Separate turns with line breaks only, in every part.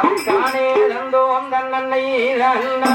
அங்கானே தந்தோம் தன்னை தன்னா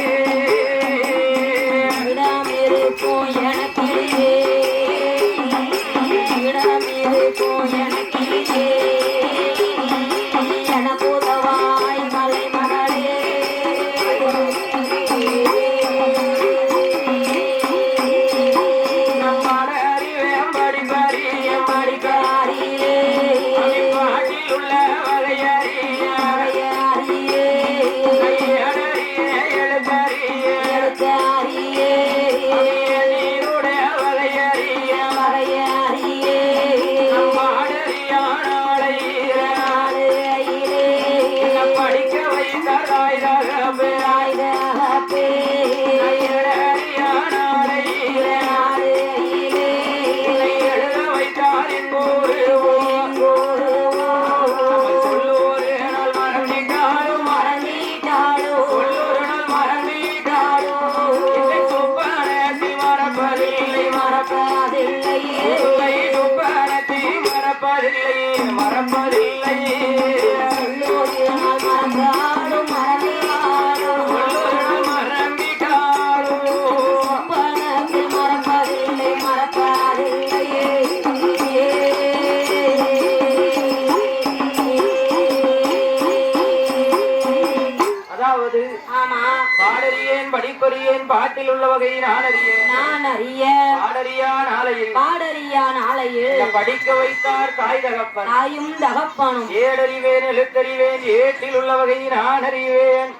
படிப்பறியேன் பாட்டில் உள்ள வகை நான் அறியேன்.
நான் அறிய
பாடறியா நாளையில்.
பாடறியா நாளையில்.
படிக்க வைத்தார் தாய் தகப்பன்.
தாயும் தகப்பனும்.
ஏடறிவேன் எழுத்தறிவேன் ஏட்டில் உள்ள வகை நான் அறிவேன்.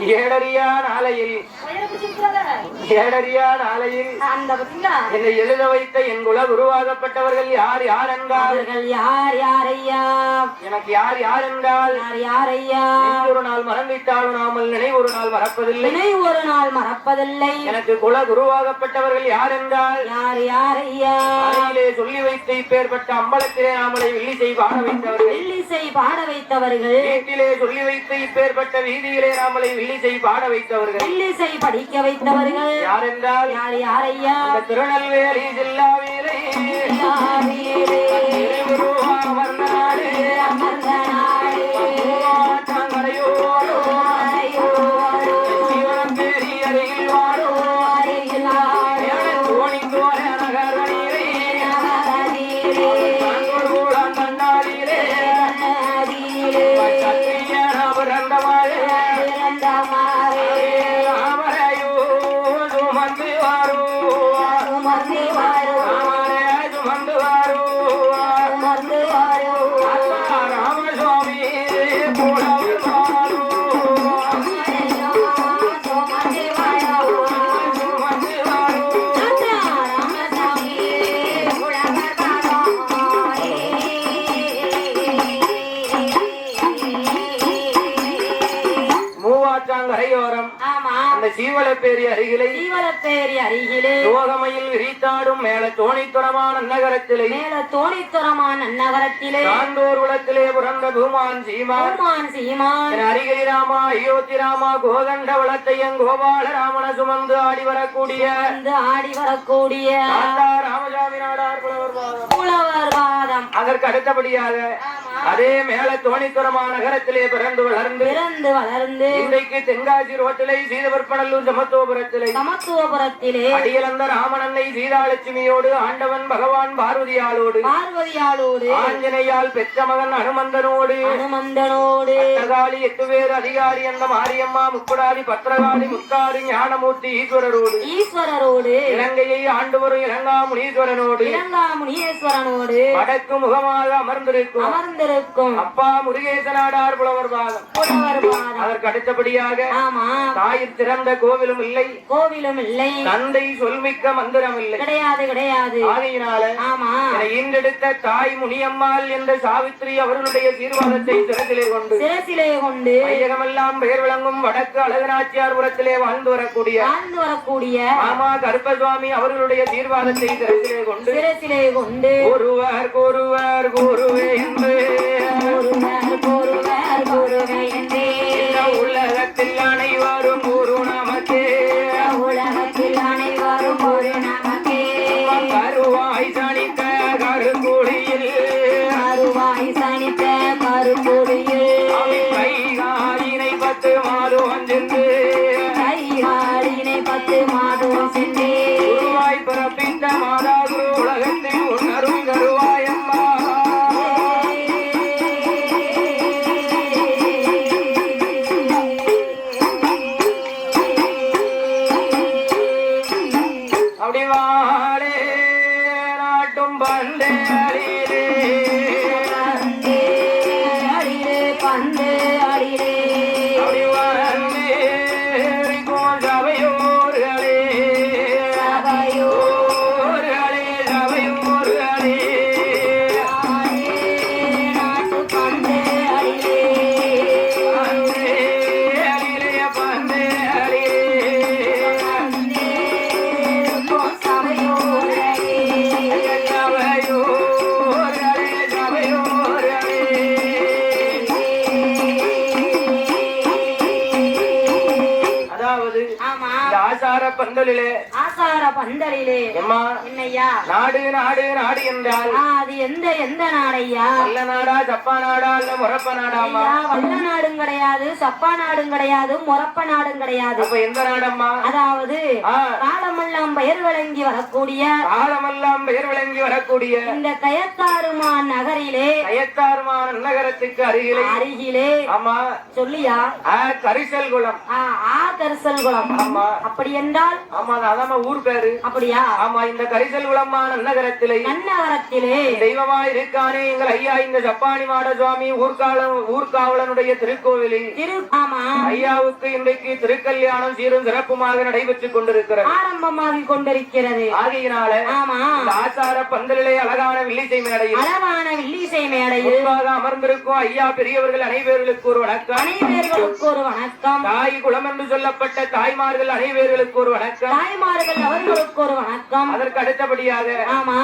ஏடறியா நாளையில். ஏடறியா நாளையில்
அந்த பத்திங்களா
என்னை எழுத வைத்த என் குல குருவாகப்பட்டவர்கள் யார் யார் என்றால்
யார் யார் ஐயா
எனக்கு யார் யார் என்றால்
யார் யார் ஐயா
ஒரு நாள் மறந்துவிட்டாலும் நாமல் நினைவு ஒரு நாள் மறப்பதில்லை.
நினை ஒரு நாள் மறப்பதில்லை.
எனக்கு குல குருவாகப்பட்டவர்கள் யார் என்றால்
யார் யார் ஐயா
சொல்லி வைத்து இப்பேற்பட்ட அம்பலத்திலே நாமளை வெள்ளிசை பாட வைத்தவர்கள்.
வெள்ளிசை பாட வைத்தவர்கள்.
வீட்டிலே சொல்லி வைத்து இப்பேற்பட்ட வீதியிலே நாமளை வெள்ளிசை பாட வைத்தவர்கள்.
வெள்ளிசை படிக்க வைத்தவர்கள்.
யார் என்றால்
யார் யார் ஐயா
அந்த திருநெல்வேலி ஜில்லாவிலே. சீவலப்பேரி அருகிலை
தீவரப்பேரி அருகிலே
யோகமையில் விரித்தாடும் மேல தோணித்துறமான நகரத்திலே
மேல தோணித்துறமான நகரத்திலே
சான்றோர் உலத்திலே பிறந்த பூமான் சீமான்.
பெருமான் சீமான்.
என் அருகை ராமா அயோத்தி ராமா கோதண்ட வளத்தையன் கோபால ராமன சுமந்து ஆடி வரக்கூடிய
ஆடி வரக்கூடிய
ராமசாமி நாடார். புலவர் பாதம். அதற்கு அடுத்தபடியாக அதே மேல தோணித்துறமா நகரத்திலே பிறந்து வளர்ந்து
பிறந்து வளர்ந்து
இன்றைக்கு தென்காசி ரோட்டிலை சீதவற்பனல்லூர் சமத்துவபுரத்திலே
சமத்துவபுரத்திலே
அடியலந்த ராமனன்னை சீதாலட்சுமியோடு ஆண்டவன் பகவான் பார்வதியாளோடு
பார்வதியாளோடு
ஆஞ்சநேயால் பெற்ற மகன் அனுமந்தனோடு
அனுமந்தனோடு
பட்டகாளி எட்டு பேர் அதிகாரி அந்த மாரியம்மா முக்குடாதி பத்திரகாளி முத்தாரி ஞானமூர்த்தி ஈஸ்வரரோடு
ஈஸ்வரரோடு
இலங்கையை ஆண்டு வரும் இலங்கா முனீஸ்வரனோடு
இலங்கா முனீஸ்வரனோடு
வடக்கு முகமாக அமர்ந்திருக்கும்
அமர்ந்திருக்கும்
அப்பா முருகேசனாடார் புலவர் பாதம்
புலவர் பாதம்
அதற்கு அடுத்தபடியாக
ஆமா.
தாயிற் சிறந்த கோவிலும் இல்லை.
கோவிலும் இல்லை.
தந்தை சொல்மிக்க மந்திரம் இல்லை.
கிடையாது கிடையாது.
ஆகையினால
ஆமா.
ஈண்டெடுத்த தாய் முனியம்மாள் என்ற சாவித்திரி அவர்களுடைய சீர்வாதத்தை சிறத்திலே கொண்டு
சிரசிலே கொண்டு
வையகமெல்லாம் பெயர் விளங்கும் வடக்கு அழகநாச்சியார் புறத்திலே வாழ்ந்து வரக்கூடிய
வாழ்ந்து வரக்கூடிய
மாமா கருப்பசுவாமி அவர்களுடைய சீர்வாதத்தை சிறத்திலே கொண்டு
சிரசிலே கொண்டு
ஒருவர் ஒருவர் குருவே என்று
ஒருவர் ஒருவர்
ஆசார
ஆசார பந்தலிலே. என்னையா?
நாடு நாடு நாடு என்றால்?
அது எந்த எந்த நாடையா?
நல்ல நாடா சப்பா நாடா இல்ல முறப்ப நாடாமா?
வல்ல நாடும் கிடையாது சப்பா நாடும் கிடையாது மொரப்ப நாடும் கிடையாது.
அப்ப எந்த நாடம்மா?
அதாவது காலமெல்லாம் பெயர் விளங்கி வரக்கூடிய
காலமெல்லாம் பெயர் விளங்கி வரக்கூடிய
இந்த கயத்தாறுமான் நகரிலே
கயத்தார்மான நகரத்துக்கு அருகிலே.
அருகிலே.
ஆமா.
சொல்லியா?
கரிசல் குளம்
ஆ, கரிசல் குளம்
ஆமா.
அப்படி என்றால்?
ஆமா அது அதாம்மா ஊர் பேரு
அப்படியா?
ஆமா இந்த கரிசல் குளமான நகரத்திலே
நன்னகரத்திலே
தெய்வமா இருக்கானே எங்கள் ஐயா இந்த சப்பானி மாட சுவாமி ஊர்காலம் ஊர்காவலனுடைய திருக்கோவிலில். ஐயாவுக்கு இன்றைக்கு திருக்கல்யாணம் சீரும் சிறப்புமாக நடைபெற்றுக் கொண்டிருக்கிறது.
ஆரம்பமாகி கொண்டிருக்கிறது.
ஆகையினால
ஆமா.
ஆச்சார பந்தலிலே அழகான வில்லிசை மேடையில்
அளவான வில்லிசை
முன்பாக அமர்ந்திருக்கும் ஐயா பெரியவர்கள் அனைவர்களுக்கு ஒரு வணக்கம்.
அனைவர்களுக்கு ஒரு வணக்கம்.
தாய் குலம் என்று சொல்லப்பட்ட தாய்மார்கள் அனைவர்களுக்கு ஒரு வணக்கம்.
தாய்மார்கள் அவர்களுக்கு ஒரு வணக்கம்.
அதற்கு அடுத்தபடியாக
ஆமா.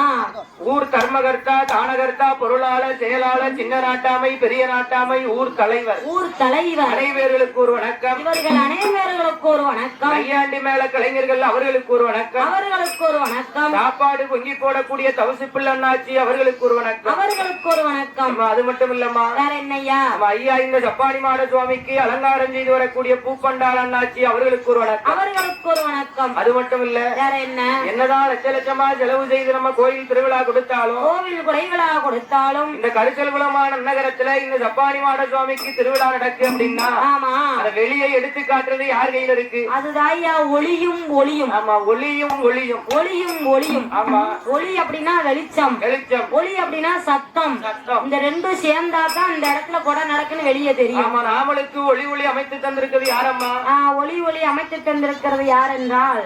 ஊர் தர்மகர்த்தா தானகர்த்தா பொருளாளர் செயலாளர் சின்ன நாட்டாமை பெரிய நாட்டாமை ஊர் தலைவர்.
ஊர் தலைவர்.
அனைவர்களுக்கு ஒரு வணக்கம்.
இவர்கள் அனைவர்களுக்கு ஒரு வணக்கம்.
கையாண்டி மேல கலைஞர்கள் அவர்களுக்கு ஒரு வணக்கம்.
அவர்களுக்கு ஒரு வணக்கம்.
சாப்பாடு பொங்கி போடக்கூடிய தவசி பிள்ளண்ணாச்சி அவர்களுக்கு ஒரு வணக்கம்.
அவர்களுக்கு ஒரு வணக்கம்.
அது மட்டும் இல்லம்மா.
வேற என்னய்யா?
நம்ம ஐயா இந்த சப்பானி மாட சுவாமிக்கு அலங்காரம் செய்து வரக்கூடிய பூப்பண்டாள் அண்ணாச்சி அவர்களுக்கு ஒரு வணக்கம்.
அவர்களுக்கு ஒரு வணக்கம்.
அது மட்டும் இல்ல
வேற என்ன?
என்னதான் லட்ச லட்சமா செலவு செய்து நம்ம கோயில் திருவிழா கொடுத்தாலும்
கோவில் குடைவிழா கொடுத்தாலும்
இந்த கரிசல் குளமான நகரத்துல இந்த சப்பானி மாட சுவாமிக்கு திருவிழா நடக்கு அப்படின்னா
ஆமா.
அத வெளியே எடுத்து காட்டுறது யார் கையில இருக்கு?
அதுதாய்யா ஒளியும் ஒளியும்.
ஆமா ஒளியும் ஒளியும்.
ஒளியும் ஒளியும்.
ஆமா.
ஒளி அப்படின்னா வெளிச்சம்.
வெளிச்சம்.
ஒளி அப்படின்னா சத்தம்.
சத்தம்.
இந்த ரெண்டும் சேர்ந்தாதான் இந்த இடத்துல கொடை நடக்குன்னு வெளியே தெரியும்.
ஆமா நாமளுக்கு ஒளி ஒளி அமைத்து தந்திருக்கிறது யாரம்மா?
ஒளி ஒளி அமைத்து தந்திருக்கிறது யார் என்றால்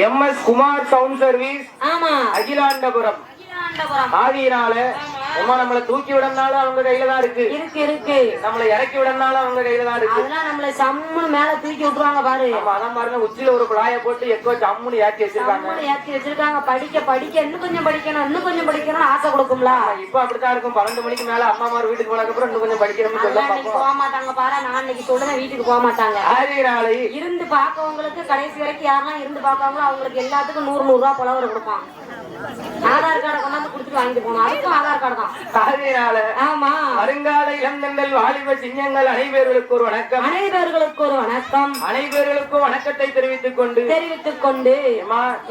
M S Kumar sound service
ஆமா.
அகிலாண்டபுரம். ஆதியினால அம்மா நம்மளை தூக்கி விடனாலும் அவங்க கையில தான் இருக்கு.
இருக்கு இருக்கு.
நம்மளை இறக்கி விடனாலும் அவங்க கையில தான் இருக்கு.
அதெல்லாம் நம்மள சம்முன்னு மேல தூக்கி விட்டுருவாங்க பாரு.
அதான் பாருங்க உச்சியில ஒரு குழாய போட்டு எக்கோ ஜம்முன்னு ஏற்றி வச்சிருக்காங்க.
சம்முன்னு ஏத்தி வச்சிருக்காங்க. படிக்க படிக்க இன்னும் கொஞ்சம் படிக்கணும் இன்னும் கொஞ்சம் படிக்கணும்னு ஆசை கொடுக்கும்ல.
இப்ப அப்படித்தான் இருக்கும். பன்னெண்டு மணிக்கு மேல அம்மா மாதிரி வீட்டுக்கு போனதுக்கு அப்புறம் இன்னும் கொஞ்சம் படிக்கணும்னு சொல்ல
போக மாட்டாங்க பாரு. நான் இன்னைக்கு சொல்லுவேன் வீட்டுக்கு போக மாட்டாங்க. இருந்து பார்க்கவங்களுக்கு கடைசி வரைக்கும் யாரெல்லாம் இருந்து பார்க்காங்களோ அவங்களுக்கு எல்லாத்துக்கும் நூறு நூறு ரூபா புலவர் கொடுப்பான் ஆதார் கார்டை கொண்டாந்து கொடுத்துட்டு வாங்கிட்டு போகணும். அதுக்கும் ஆதார் கார்டு தான்.
ஆதியினால
ஆமா.
வருங்கால இளந்தங்கள் வாலிப சிங்கங்கள் அனைவர்களுக்கு ஒரு வணக்கம்.
அனைவர்களுக்கு ஒரு வணக்கம்.
அனைவர்களுக்கும் வணக்கத்தை தெரிவித்துக் கொண்டு.
தெரிவித்துக் கொண்டு.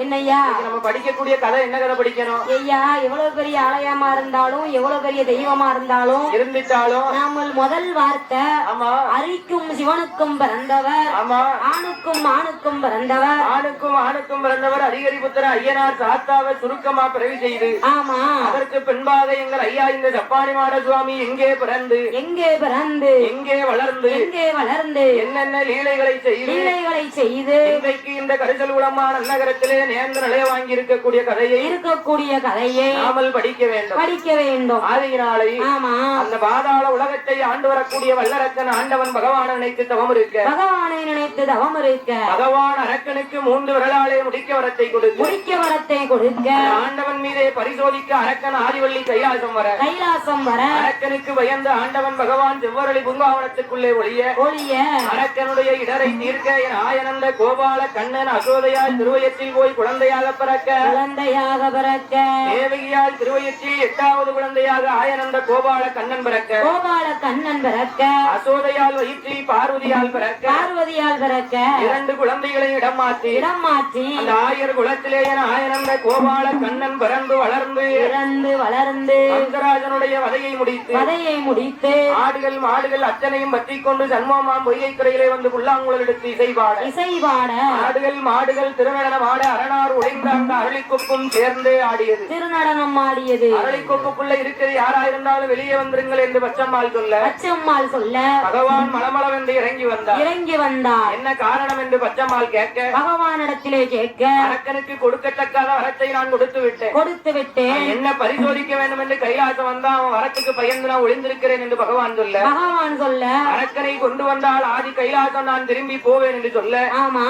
இன்னைக்கு நம்ம படிக்கக்கூடிய கதை என்ன கதை படிக்கணும்.
ஐயா எவ்வளவு பெரிய ஆலயமா இருந்தாலும் எவ்வளவு பெரிய தெய்வமா இருந்தாலும்
இருந்துட்டாலும்.
நாமல் முதல் வார்த்தை
ஆமா.
அரிக்கும் சிவனுக்கும் பிறந்தவர்
ஆமா.
ஆணுக்கும் ஆணுக்கும் பிறந்தவர்.
ஆணுக்கும் ஆணுக்கும் பிறந்தவர் அதிகரி புத்திர ஐயனார் சாத்தாவை சுருக்கமா பிறவி செய்து.
ஆமா.
அதற்கு பின்பாக எங்கள் ஐயா இந்த ஜப்பானி மாட சுவாமி எங்கே பிறந்து?
எங்கே பிறந்து?
எங்கே வளர்ந்து?
எங்கே வளர்ந்து?
என்னென்ன லீலைகளை செய்து?
லீலைகளை செய்து?
இன்றைக்கு இந்த கரிசல் உளமான நகரத்திலே நேர்ந்த நிலைய வாங்கி இருக்கக்கூடிய கதையை
இருக்கக்கூடிய கதையை
நாமல் படிக்க வேண்டும்.
படிக்க வேண்டும்.
ஆதியினாலை
ஆமா.
அந்த பாதாள உலகத்தை ஆண்டு வரக்கூடிய வல்லரக்கன் ஆண்டவன் பகவான நினைத்து தவம் இருக்க.
பகவானை நினைத்து தவம் இருக்க.
பகவான் அரக்கனுக்கு மூன்று விரலாலே முடிக்க வரத்தை கொடுத்து
முடிக்க வரத்தை கொடுக்க.
ஆண்டவன் மீதே பரிசோதிக்க அரக்கன் ஆதிவள்ளி கைலாசம் வர.
கைலாசம் வர.
அரக்கனுக்கு பயந்த ஆண்டவன் பகவான் செவ்வரளி பூங்காவனத்துக்குள்ளே ஒளிய.
ஒளிய.
அரக்கனுடைய இடரை தீர்க்க என் ஆயனந்த கோபால கண்ணன் அசோதையால் திருவயத்தில் போய் குழந்தையாக பிறக்க.
குழந்தையாக பிறக்க.
தேவகியால் திருவயத்தில் எட்டாவது குழந்தையாக ஆயனந்த கோபால கண்ணன் பிறக்க.
கோபால கண்ணன் பிறக்க.
அசோதையால் வயிற்றில் பார்வதியால் பிறக்க.
பார்வதியால் பிறக்க.
இரண்டு குழந்தைகளை இடம் மாற்றி.
இடம் மாற்றி.
அந்த ஆயர் குலத்திலே என் ஆயனந்த கோபால கண்ணன் பிறந்து வளர்ந்து
பிறந்து வளர்ந்து
கந்தராஜனுடைய வதையை முடித்து
கதையை முடித்து
ஆடுகள் மாடுகள் அத்தனையும் பற்றி கொண்டு சண்முகமாம் பொய்கை துறையிலே வந்து புல்லாங்குழல் எடுத்து இசைபாட.
இசை பாட
ஆடுகள் மாடுகள் திருநடனம் ஆட அரணார் உடைந்த அந்த அரளிக்கொப்பும் சேர்ந்தே ஆடியது.
திருநடனம் ஆடியது.
அரளிக்கொப்புக்குள்ள இருக்கிறது யாரா இருந்தாலும் வெளியே வந்துருங்கள் என்று பச்சம்மாள் சொல்ல.
பச்சம்மாள் சொல்ல.
பகவான் மலமளவென்று இறங்கி வந்தார்.
இறங்கி வந்தார்.
என்ன காரணம் என்று பச்சம்மாள் கேட்க.
பகவானிடத்திலே கேட்க.
அரக்கனுக்கு கொடுக்கத்தக்காத வரத்தை நான் கொடுத்து விட்டேன்.
கொடுத்து விட்டேன்.
என்ன பரிசோதிக்க வேண்டும் என்று கைலாசம் வந்தா அவன் வரத்துக்கு பயந்து நான் ஒளிந்திருக்கிறேன் என்று பகவான் சொல்ல.
பகவான் சொல்ல.
அரக்கனை கொண்டு வந்தால் ஆதி கைலாசம் நான் திரும்பி போவேன் என்று சொல்ல.
ஆமா.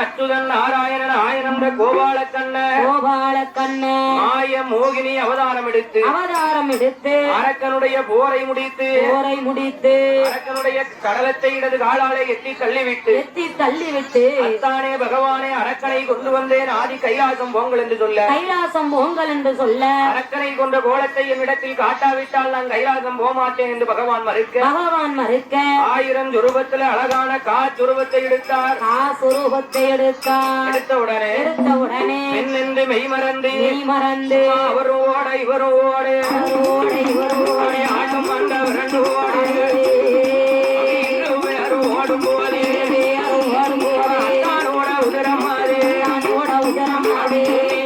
அச்சுதன் நாராயணன் ஆயனந்த கோபால கண்ண
கோபால கண்ணு
மாய மோகினி அவதாரம் எடுத்து
அவதாரம் எடுத்து
அரக்கனுடைய போரை முடித்து
போரை முடித்து
அரக்கனுடைய கடலத்தை இடது காலாலே எட்டி தள்ளிவிட்டு
எத்தி தள்ளி விட்டு
அத்தானே பகவானே அரக்கனை கொண்டு வந்தேன் ஆதி கைலாசம் போங்கள் என்று சொல்ல.
கைலாசம் போங்கள் என்று சொல்ல.
அரக்கனை கொண்ட கோலத்தை என்னிடத்தில் காட்டாவிட்டால் நான் கைலாசம் போக மாட்டேன் என்று பகவான் மறுக்க.
பகவான் மறுக்க.
ஆயிரம் சுரூபத்துல அழகான காச்சுருவத்தை எடுத்தார்.
காசுரூபத்தை எடுத்தார்.
எடுத்த உடனே
எடுத்த உடனே
என்று மெய் மறந்து
மெய் மறந்து
அவரும் ஓட இவரும் ஓட ஆட்டம் வந்த விரண்டு ஓடு. ஓடும் போது. உதரம் மாறி
ஓட உதரம்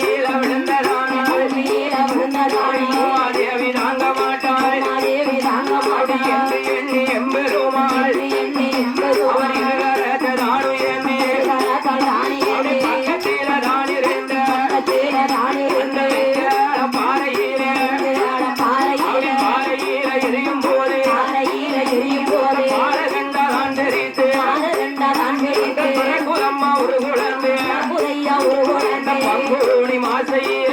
குலம்மா ஒரு குழந்தை பங்குருணி மாசையில